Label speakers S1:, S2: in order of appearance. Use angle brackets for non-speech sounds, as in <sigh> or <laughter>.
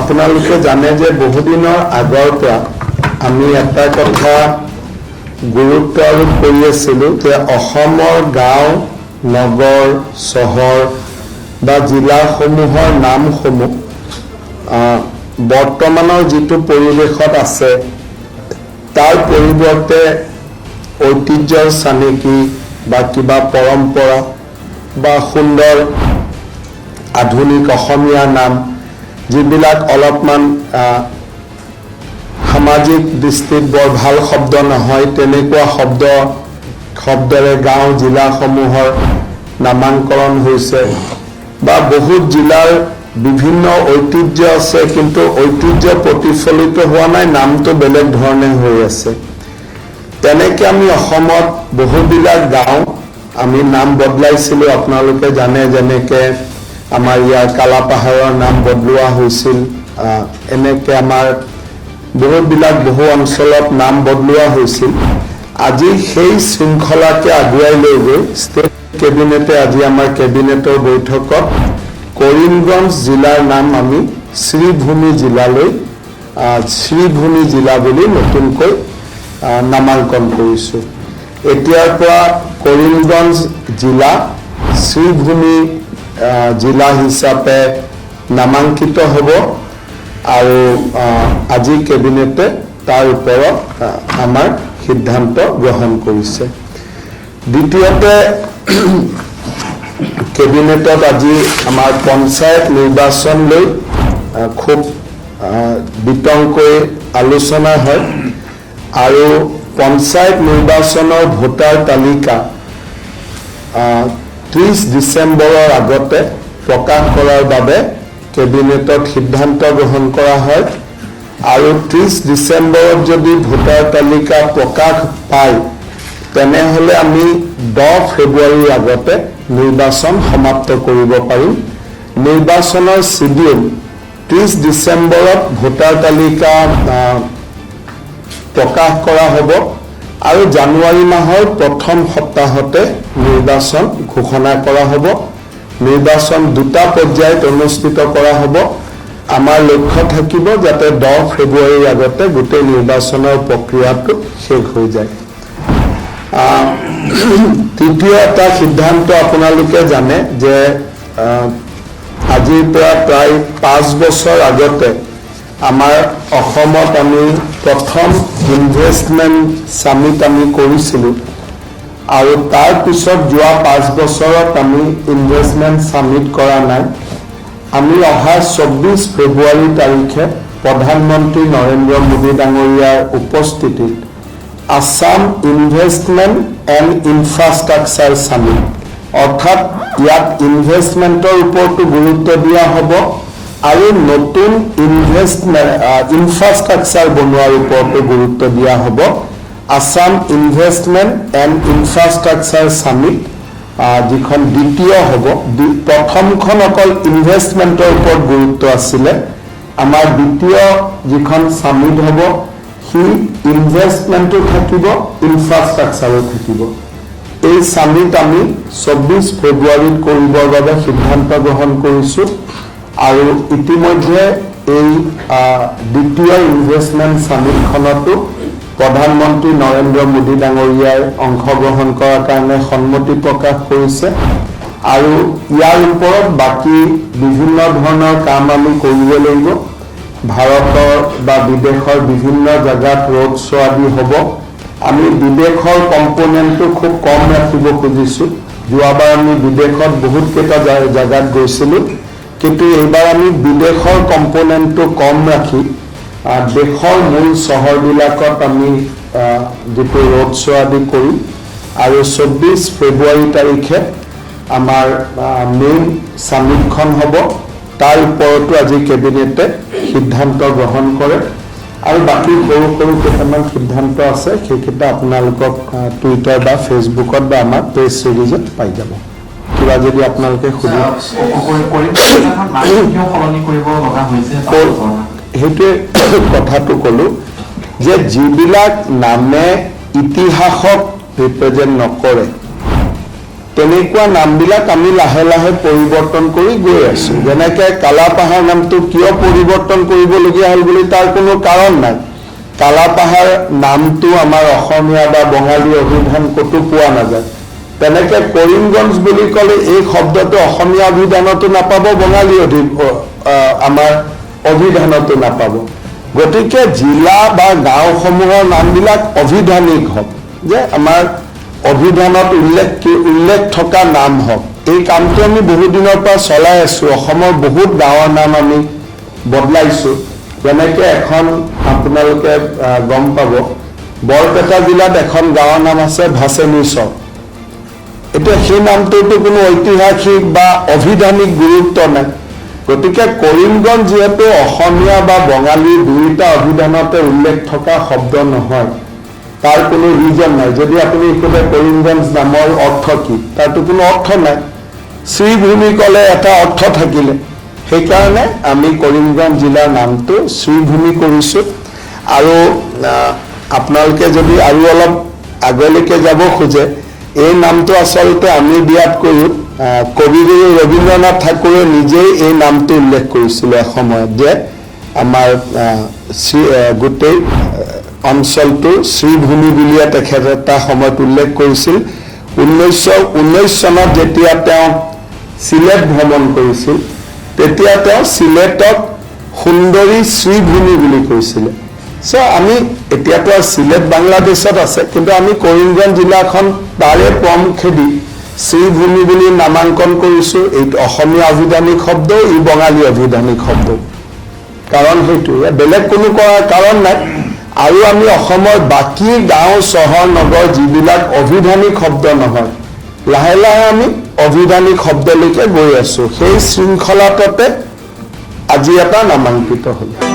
S1: আপোনালোকে জানে যে বহুদিনৰ আগৰ পৰা আমি এটা কথা গুৰুত্ব আৰোপ কৰি আছিলোঁ যে অসমৰ গাঁও নগৰ চহৰ বা জিলাসমূহৰ নামসমূহ বৰ্তমানৰ যিটো পৰিৱেশত আছে তাৰ পৰিৱৰ্তে ঐতিহ্যৰ চানেকি বা কিবা পৰম্পৰা বা সুন্দৰ আধুনিক অসমীয়া নাম যিবিলাক অলপমান সামাজিক দৃষ্টিত বৰ ভালো শব্দ নহয়, তেনেকুৱা শব্দ, শব্দৰে গাঁও, জিলাসমূহৰ নামাংকৰণ হৈছে বা বহুত জিলাৰ বিভিন্ন ঐতিহ্য আছে, কিন্তু ঐতিহ্য প্ৰতিফলিত হোৱা নাই, নামটো বেলেগ ধৰণে হৈ আছে। তেনেকে আমি অসমত বহুবিলাক গাঁও, আমি নাম বদলাইছিলোঁ, আপোনালোকে জানে যেনেকে আমাৰ ইয়াৰ কালাপাহাৰৰ নাম বদলোৱা হৈছিল। এনেকে আমাৰ বহুতবিলাক বহু অঞ্চলত নাম বদলোৱা হৈছিল। আজি সেই শৃংখলাকে আগুৱাই লৈ গৈ ষ্টেট কেবিনেটে আজি আমাৰ কেবিনেটৰ বৈঠকত কৰিমগঞ্জ জিলাৰ নাম আমি শ্ৰীভূমি জিলালৈ শ্ৰীভূমি জিলা বুলি নতুনকৈ নামাংকন কৰিছোঁ। এতিয়াৰ পৰা কৰিমগঞ্জ জিলা, শ্ৰীভূমি জিলা হিচাপে নামাংকিত হ'ব আৰু আজি কেবিনেটে তাৰ ওপৰত আমাৰ সিদ্ধান্ত গ্ৰহণ কৰিছে। দ্বিতীয়তে, <clears throat> কেবিনেটত আজি আমাৰ পঞ্চায়ত নিৰ্বাচন লৈ খুব বিতংকৈ আলোচনা হয়। আৰু পঞ্চায়ত নিৰ্বাচনৰ ভোটাৰ তালিকা ত্ৰিছ ডিচেম্বৰৰ আগতে প্ৰকাশ কৰাৰ বাবে কেবিনেটত সিদ্ধান্ত গ্ৰহণ কৰা হয়। আৰু ত্ৰিছ ডিচেম্বৰত যদি ভোটাৰ তালিকা প্ৰকাশ পায়, তেনেহ'লে আমি দহ ফেব্ৰুৱাৰীৰ আগতে নিৰ্বাচন সমাপ্ত কৰিব পাৰিম। নিৰ্বাচনৰ চিডিউল ত্ৰিছ ডিচেম্বৰত ভোটাৰ তালিকা প্ৰকাশ কৰা হ'ব। আৰু জানুৱাৰী মাহৰ প্ৰথম সপ্তাহতে নিৰ্বাচন ঘোষণা কৰা হ'ব। নিৰ্বাচন দুটা পৰ্যায়ত অনুষ্ঠিত কৰা হ'ব। আমাৰ লক্ষ্য থাকিব যাতে দহ ফেব্ৰুৱাৰীৰ আগতে গোটেই নিৰ্বাচনৰ প্ৰক্ৰিয়াটো শেষ হৈ যায়। তৃতীয় এটা সিদ্ধান্ত আপোনালোকে জানে যে আজিৰ পৰা প্ৰায় পাঁচ বছৰ আগতে আমাৰ অসমত আমি প্ৰথম ইনভেষ্টমেণ্ট চামিট আমি কৰিছিলোঁ। আৰু তাৰ পিছত যোৱা পাঁচ বছৰত আমি ইনভেষ্টমেণ্ট চামিট কৰা নাই। আমি অহা চৌব্বিছ ফেব্ৰুৱাৰী তাৰিখে প্ৰধানমন্ত্ৰী নৰেন্দ্ৰ মোদী ডাঙৰীয়াৰ উপস্থিতিত Assam investment and infrastructure summit অৰ্থাৎ ইয়াত ইনভেষ্টমেণ্টৰ ওপৰতো গুৰুত্ব দিয়া হ'ব। আৰু নতুন ইনভেষ্টমেণ্ট ইনফ্ৰাষ্ট্ৰাকচাৰ বনোৱাৰ ওপৰতো গুৰুত্ব দিয়া হ'ব। Assam investment and infrastructure summit যিখন দ্বিতীয় হ'ব। প্ৰথমখন অকল ইনভেষ্টমেণ্টৰ ওপৰত গুৰুত্ব আছিলে। আমাৰ দ্বিতীয় যিখন চামিট হ'ব, সি ইনভেষ্টমেণ্টো থাকিব ইনফ্ৰাষ্ট্ৰাকচাৰো থাকিব। এই চামিট আমি চৌব্বিছ ফেব্ৰুৱাৰীত কৰিবৰ বাবে সিদ্ধান্ত গ্ৰহণ কৰিছোঁ। আৰু ইতিমধ্যে এই দ্বিতীয় ইনভেষ্টমেণ্ট চামিটখনতো প্ৰধানমন্ত্ৰী নৰেন্দ্ৰ মোদী ডাঙৰীয়াই অংশগ্ৰহণ কৰাৰ কাৰণে সন্মতি প্ৰকাশ কৰিছে। আৰু ইয়াৰ ওপৰত বাকী বিভিন্ন ধৰণৰ কাম আমি কৰিব লাগিব। ভাৰতৰ বা বিদেশৰ বিভিন্ন জেগাত ৰোড শ্ব' আদি হ'ব। আমি বিদেশৰ কম্পনেণ্টটো খুব কম ৰাখিব খুজিছোঁ। যোৱাবাৰ আমি বিদেশত বহুতকেইটা জেগাত গৈছিলোঁ। কিন্তু এইবাৰ আমি বিদেশৰ কম্পনেণ্টটো কম ৰাখি দেশৰ মূল চহৰবিলাকত আমি যিটো ৰোড শ্ব' আদি কৰিম আৰু চৌব্বিছ ফেব্ৰুৱাৰী তাৰিখে আমাৰ মেইন চামিটখন হ'ব। তাৰ ওপৰতো আজি কেবিনেটে সিদ্ধান্ত গ্ৰহণ কৰে। আৰু বাকী সৰু সৰু কেইটামান সিদ্ধান্ত আছে, সেইকেইটা আপোনালোকক টুইটাৰ বা ফেচবুকত বা আমাৰ পেজ চিৰিজত পাই যাব। কিবা যদি আপোনালোকে সুধি। সেইটোৱে কথাটো ক'লো যে যিবিলাক নামে ইতিহাসক ৰিপ্ৰেজেণ্ট নকৰে তেনেকুৱা নামবিলাক আমি লাহে লাহে পৰিৱৰ্তন কৰি গৈ আছো। যেনেকে কালাপাহাৰ নামটো কিয় পৰিৱৰ্তন কৰিবলগীয়া হ'ল বুলি তাৰ কোনো কাৰণ নাই। কালাপাহাৰ নামটো আমাৰ অসমীয়া বা বঙালী অভিধান ক'তো পোৱা নাযায়। তেনেকে কৰিমগঞ্জ বুলি ক'লে এই শব্দটো অসমীয়া অভিধানতো নাপাব বঙালী অধি আমাৰ অভিধানতো নাপাব। গতিকে জিলা বা গাঁওসমূহৰ নামবিলাক অভিধানিক হওক যে আমাৰ অভিধানত উল্লেখ উল্লেখ থকা নাম হওক। এই কামটো আমি বহুদিনৰ পৰা চলাই আছো। অসমৰ বহুত গাঁৱৰ নাম আমি বদলাইছো। যেনেকে এখন আপোনালোকে গম পাব বৰপেটা জিলাত এখন গাঁৱৰ নাম আছে ভাচেনি চক। এতিয়া সেই নামটোতো কোনো ঐতিহাসিক বা অভিধানিক গুৰুত্ব নাই। গতিকে কৰিমগঞ্জ যিহেতু অসমীয়া বা বঙালী দুয়োটা অভিধানতে উল্লেখ থকা শব্দ নহয়। তাৰ কোনো ৰিজন নাই। যদি আপুনি সোধে কৰিমগঞ্জ নামৰ অৰ্থ কি তাৰতো কোনো অৰ্থ নাই। শ্ৰীভূমি ক'লে এটা অৰ্থ থাকিলে। সেইকাৰণে আমি কৰিমগঞ্জ জিলাৰ নামটো শ্ৰীভূমি কৰিছোঁ। আৰু আপোনালোকে যদি আৰু অলপ আগলৈকে যাব খোজে এই নামটো আচলতে আমি দিয়াতকৈও কবিগুৰু ৰবীন্দ্ৰনাথ ঠাকুৰে নিজেই এই নামটো উল্লেখ কৰিছিলে এসময়ত যে আমাৰ শ্ৰী গোটেই অঞ্চলটো শ্ৰীভূমি বুলিয়ে তেখেতে এটা সময়ত উল্লেখ কৰিছিল। ঊনৈছশ, ঊনৈছ চনত যেতিয়া তেওঁ চিলেট ভ্ৰমণ কৰিছিল, তেতিয়া তেওঁ চিলেটক সুন্দৰী শ্ৰীভূমি বুলি কৈছিলে। চ' আমি এতিয়াতো চিলেট বাংলাদেশত আছে, কিন্তু আমি কৰিমগঞ্জ জিলাখন তাৰে পমখেদি শ্ৰীভূমি বুলি নামাংকন কৰিছোঁ এইটো অসমীয়া অভিধানিক শব্দ, ই বঙালী অভিধানিক শব্দ। কাৰণ সেইটো ইয়াত বেলেগ কোনো কৰাৰ কাৰণ নাই। আৰু আমি অসমৰ বাকী গাঁও, চহৰ, নগৰ যিবিলাক অভিধানিক শব্দ নহয়, লাহে লাহে আমি অভিধানিক শব্দলৈকে গৈ আছো। সেই শৃংখলাটোতে আজি এটা নামাংকিত হ'ল।